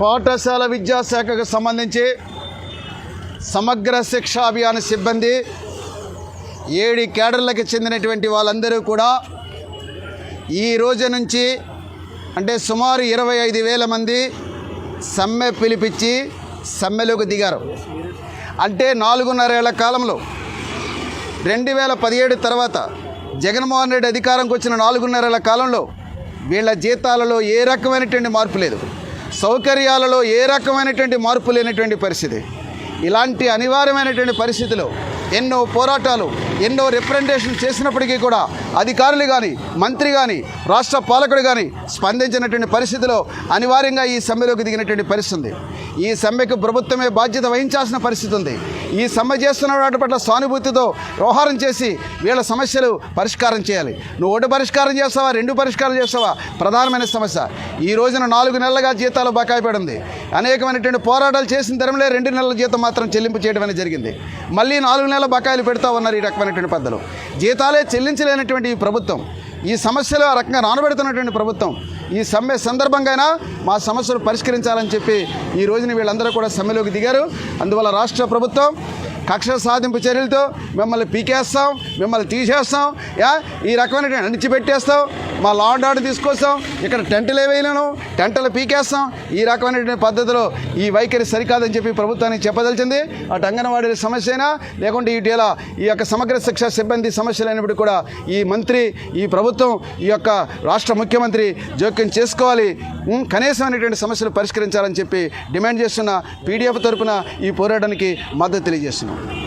పాఠశాల విద్యాశాఖకు సంబంధించి సమగ్ర శిక్షా అభియాన్ సిబ్బంది ఏడు కేడర్లకు చెందినటువంటి వాళ్ళందరూ కూడా ఈ రోజు నుంచి అంటే సుమారు ఇరవై ఐదు వేల మంది సమ్మె పిలిపించి సమ్మెలోకి దిగారు. అంటే నాలుగున్నరేళ్ళ కాలంలో రెండు వేల పదిహేడు తర్వాత జగన్మోహన్ రెడ్డి అధికారంకి వచ్చిన నాలుగున్నరేళ్ళ కాలంలో వీళ్ళ జీతాలలో ఏ రకమైనటువంటి మార్పు లేదు. సౌకర్యాలలో ఏ రకమైనటువంటి మార్పు లేనటువంటి పరిస్థితి. ఇలాంటి అనివార్యమైనటువంటి పరిస్థితిలో ఎన్నో పోరాటాలు ఎన్నో రిప్రజెంటేషన్ చేసినప్పటికీ కూడా అధికారులు కానీ మంత్రి కానీ రాష్ట్ర పాలకుడు కానీ స్పందించినటువంటి పరిస్థితిలో అనివార్యంగా ఈ సమ్మెలోకి దిగినటువంటి పరిస్థితి ఉంది. ఈ సమ్మెకు ప్రభుత్వమే బాధ్యత వహించాల్సిన పరిస్థితి ఉంది. ఈ సమ్మె చేస్తున్న వాటి పట్ల సానుభూతితో వ్యవహారం చేసి వీళ్ళ సమస్యలు పరిష్కారం చేయాలి. నువ్వు ఒకటి పరిష్కారం చేస్తావా రెండు పరిష్కారం చేస్తావా? ప్రధానమైన సమస్య. ఈ రోజున నాలుగు నెలలుగా జీతాలు బకాయి పడింది. అనేకమైనటువంటి పోరాటాలు చేసిన తరంలో రెండు నెలల జీతం మాత్రం చెల్లింపు చేయడం అనేది జరిగింది. మళ్ళీ నాలుగు నెలల బకాయిలు పెడతా ఉన్నారు ఈ రకమైనటువంటి పద్ధతులు. జీతాలే చెల్లించలేనటువంటి ఈ ప్రభుత్వం. ఈ సమస్యలు ఆ రకంగా నానబెడుతున్నటువంటి ప్రభుత్వం. ఈ సమ్మె సందర్భంగా మా సమస్యలు పరిష్కరించాలని చెప్పి ఈ రోజున వీళ్ళందరూ కూడా సమ్మెలోకి దిగారు. అందువల్ల రాష్ట్ర ప్రభుత్వం కక్ష సాధింపు చర్యలతో మిమ్మల్ని పీకేస్తాం మిమ్మల్ని తీసేస్తాం యా ఈ రకమైన అణిచిపెట్టేస్తాం. మా లాడ్ ఆర్డర్ తీసుకొస్తాం. ఇక్కడ టెంట్లు వేయలేను టెంటలు పీకేస్తాం. ఈ రకమైనటువంటి పద్ధతిలో ఈ వైఖరి సరికాదని చెప్పి ప్రభుత్వానికి చెప్పదలిచింది. అటు అంగన్వాడీ సమస్య అయినా లేకుంటే ఇటీవల ఈ యొక్క సమగ్ర శిక్ష సిబ్బంది సమస్యలు కూడా ఈ మంత్రి ఈ ప్రభుత్వం ఈ యొక్క రాష్ట్ర ముఖ్యమంత్రి జోక్యం చేసుకోవాలి. కనీసమైనటువంటి సమస్యలు పరిష్కరించాలని చెప్పి డిమాండ్ చేస్తున్న పీడిఎఫ్ తరపున ఈ పోరాటానికి మద్దతు తెలియజేస్తున్నాం.